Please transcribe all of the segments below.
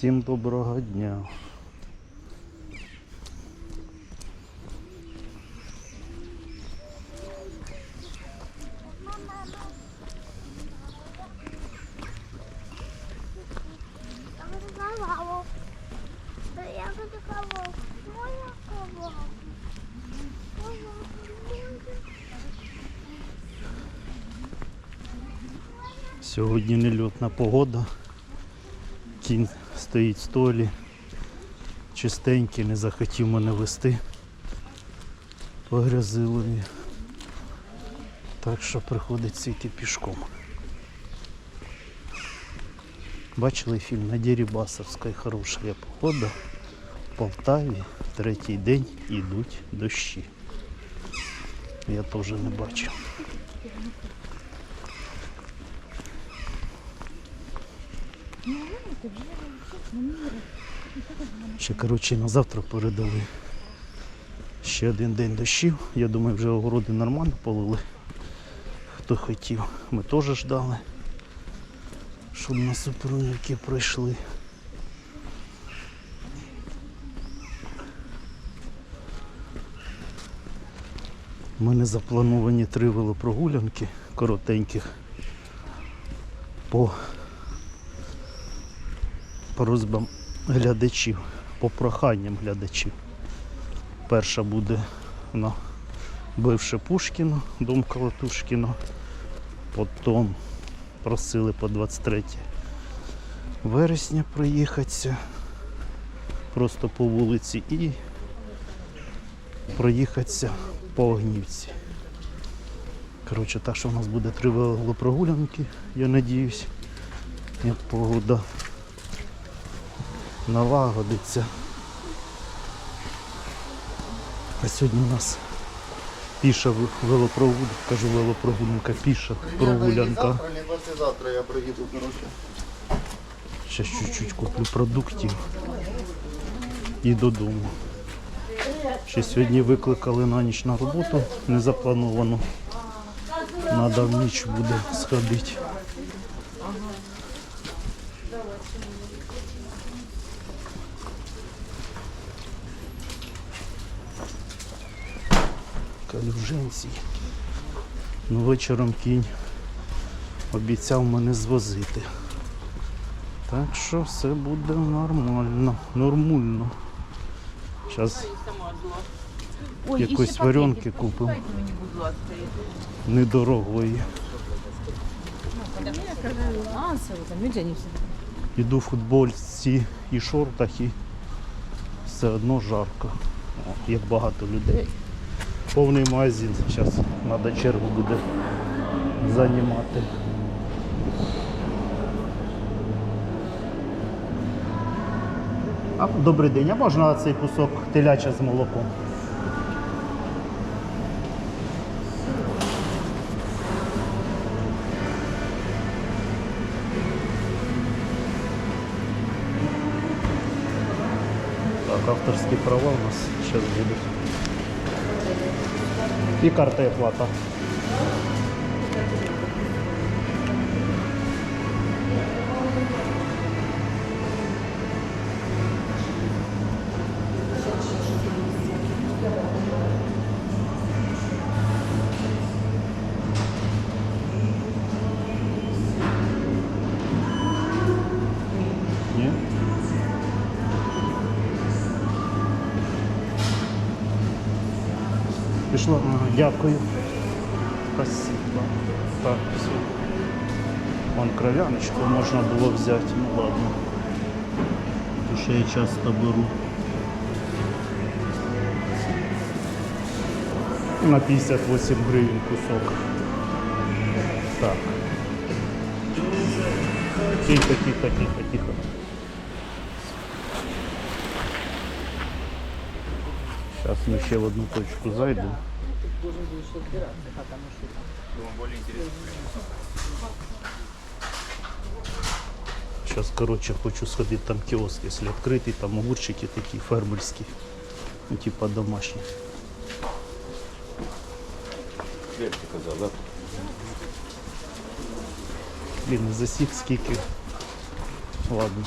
Всім доброго дня. Сьогодні нельотна погода. Кінь стоїть столі. Чистенький, не захотів мене вести по грязилові. Так що приходиться йти пішком. Бачили фільм на Дерибасовська хороша погода. В Полтаві третій день йдуть дощі. Я теж не бачив. Ще коротше на завтра передали. Ще один день дощів. Я думаю, вже огороди нормально полили. Хто хотів. Ми теж ждали, щоб на супрунівки пройшли. У мене заплановані три велопрогулянки коротеньких по просьбам глядачів, по проханням глядачів. Перша буде на бивше Пушкіно, дом Колотушкіно. Потім просили по 23 вересня проїхатися просто по вулиці і проїхатися по Огнівці. Коротше, так що у нас буде три велопрогулянки, я надіюсь, як погода налагодиться. А сьогодні у нас піша велопрогулянка, кажу велопрогулянка, піша прогулянка. Завтра, я приїду, короче. Ще чуть-чуть куплю продуктів і додому. Ще сьогодні викликали на ніч на роботу, не заплановано. Надо в ніч буде сходити. Калюжинці. Ну вечором кінь обіцяв мене звозити. Так що все буде нормально, нормально. Зараз якоїсь варенки купимо. Недорогої. Іду в футбольці і шортах і все одно жарко. Як багато людей. Повний магазин. Зараз треба чергу буде займати. Добрий день, а можна цей кусок теляча з молоком? Так, авторські права у нас зараз будуть. І карта і плата. Пішло? Дякую. Спасибо. Так, все. Вон кров'яночку можна було взяти, ну ладно. Тому що я часто беру. На 58 гривень кусок. Так. Тихо, тихо, тихо, тихо. Сейчас мы ще в одну точку зайдем. Сейчас, короче, хочу сходить там киоск, если открытый, там огурчики такие фермерские, ну типа домашние. Хлеб ти казав, да? Блін, не засік скільки. Ладно.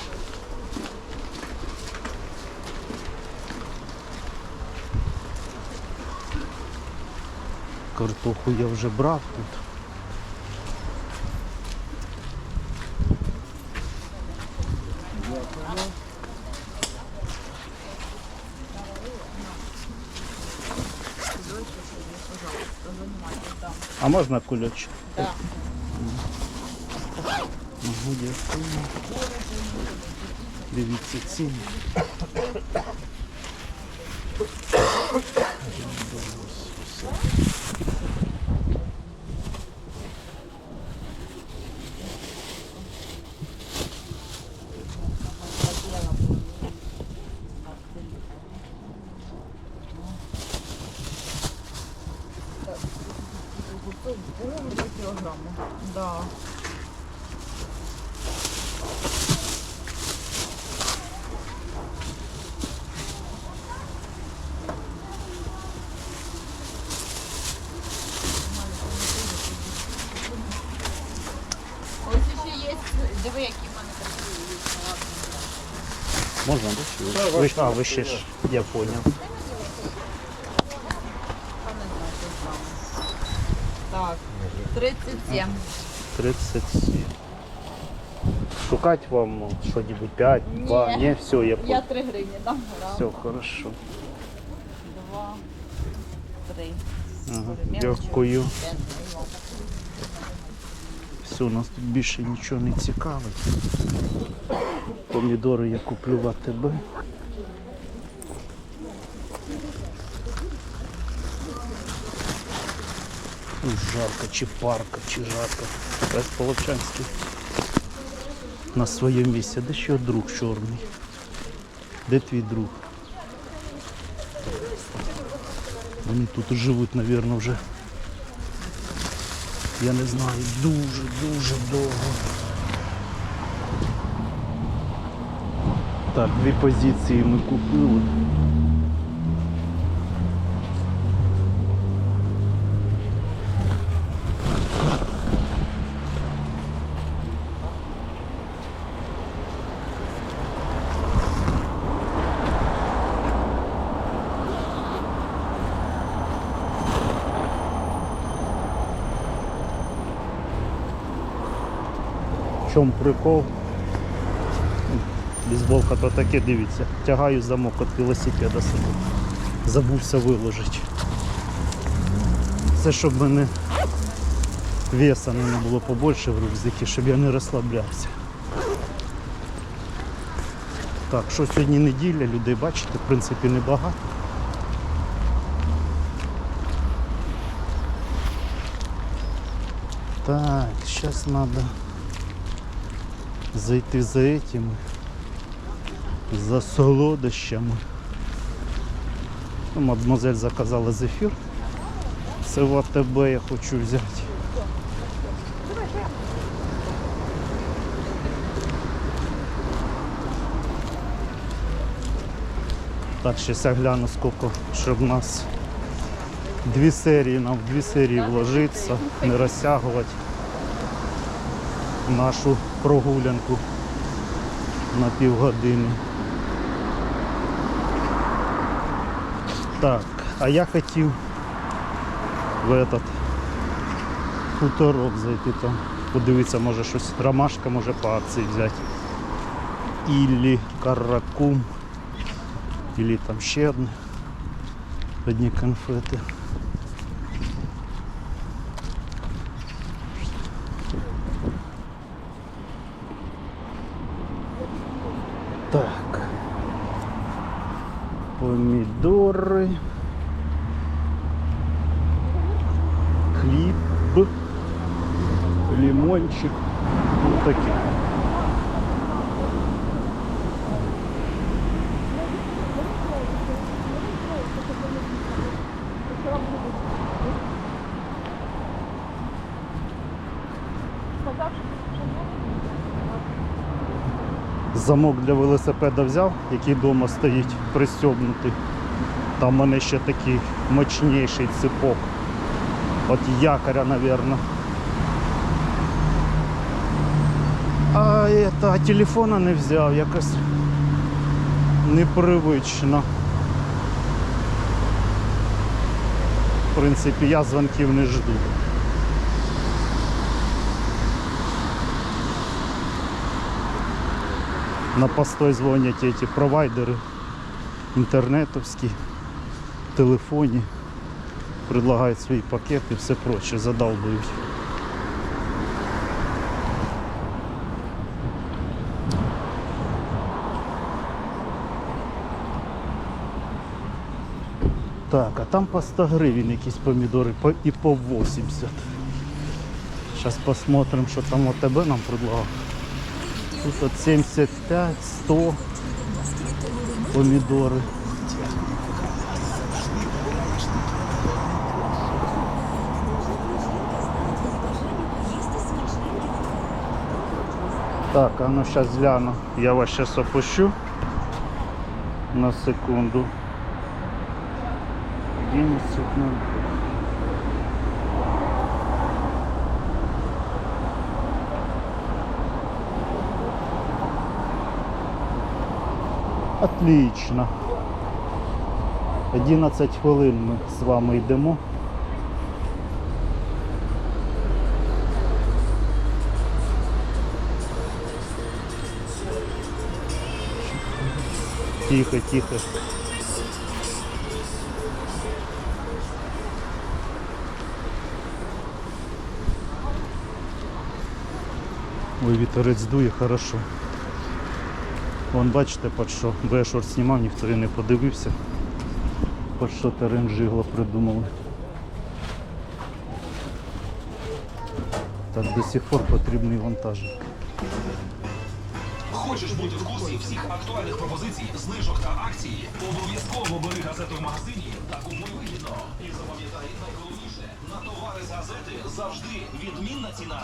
Картоху я вже брав тут. А можна кульочок? Да. Ага, дякую. Дивіться ціни. килограмма. Да. Ось ще є, диви, які в мене красиві є. Ви, а, ви ще ж, я поняв. Так, 37. 37. Шукать вам что-нибудь 5, 2, Ні. не, все, я Я 3 гривні дам. Раз, Все, хорошо. два, три. Ага, Мелочі. Дякую. Все, нас тут більше нічого не цікавить. Помідори я куплю в АТБ. Ну, Жарко, чи парко, чи жарко. Весь Половчанський на своєму місці. Де ще друг чорний? Де твій друг? Вони тут живуть, мабуть, вже я не знаю, дуже-дуже довго. Так, дві позиції ми купили. В чому прикол? Бейсболка то таке, дивіться. Тягаю замок від велосипеда собі. Забувся виложити. Це щоб мене веса не було побольше в рюкзакі, щоб я не розслаблявся. Так, що сьогодні неділя, людей бачите, в принципі, небагато. Так, зараз треба зайти за этими, за солодощами. Ну, мадемуазель заказала зефір. Це в АТБ я хочу взяти. Так, щас я гляну скільки, щоб нас дві серії, нам в дві серії вложиться, не розтягувати нашу прогулянку на півгодини. Так, а я хотів в этот хуторок зайти там, подивитися, може щось ромашка може по акції взяти. Іллі каракум. Іллі там ще одне. Одні конфети. Так. Помідори. Хліб. Лимончик. Ну таке. Замок для велосипеда взяв, який вдома стоїть пристьобнутий. Там у мене ще такий мощніший ципок. От якоря, мабуть. А, это, телефона не взяв, якось непривично. в принципі, я дзвонків не жду. На постой дзвонять эти провайдери інтернетовські, телефоні, предлагають свої пакети все проче, задалбують. Так, а там по 100 гривень якісь помідори по- і по 80. Зараз посмотрим, що там ОТБ нам предлагав. Тут от 75, 100 помідори. Так, а ну зараз гляну. Я вас зараз опущу на секунду. 11 Отлично. 11 хвилин ми з вами йдемо. Тихо, тихо. Ой, вітерець дує хорошо. Вон бачите, під що бо я шорт знімав, ніхто і не подивився. Під що терен жигло придумали. Так до сих пор потрібний вантажик. Хочеш бути в курсі всіх актуальних пропозицій, знижок та акцій? Обов'язково бери газету в магазині та купуй вигідно. І запам'ятай найголовніше, на товари з газети завжди відмінна ціна.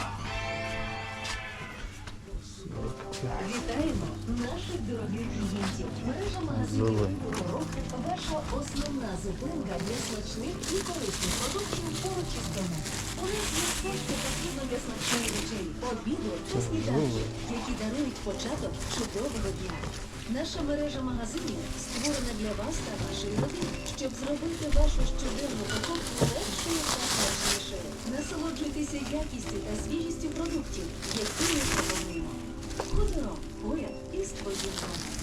Вітаємо наших дорогих клієнтів. Мережа магазинів. Ваша основна зупинка для смачних і корисних продуктів поруч із домом. У нас є все, що потрібно для смачної вечері, обіду та сніданку, які дарують початок чудового дня. Наша мережа магазинів створена для вас та вашої родини, щоб зробити вашу щоденну покупку легшою та смачнішою. Насолоджуйтеся якістю та свіжістю продуктів, які ми пропонуємо. Ходором поряд із домом.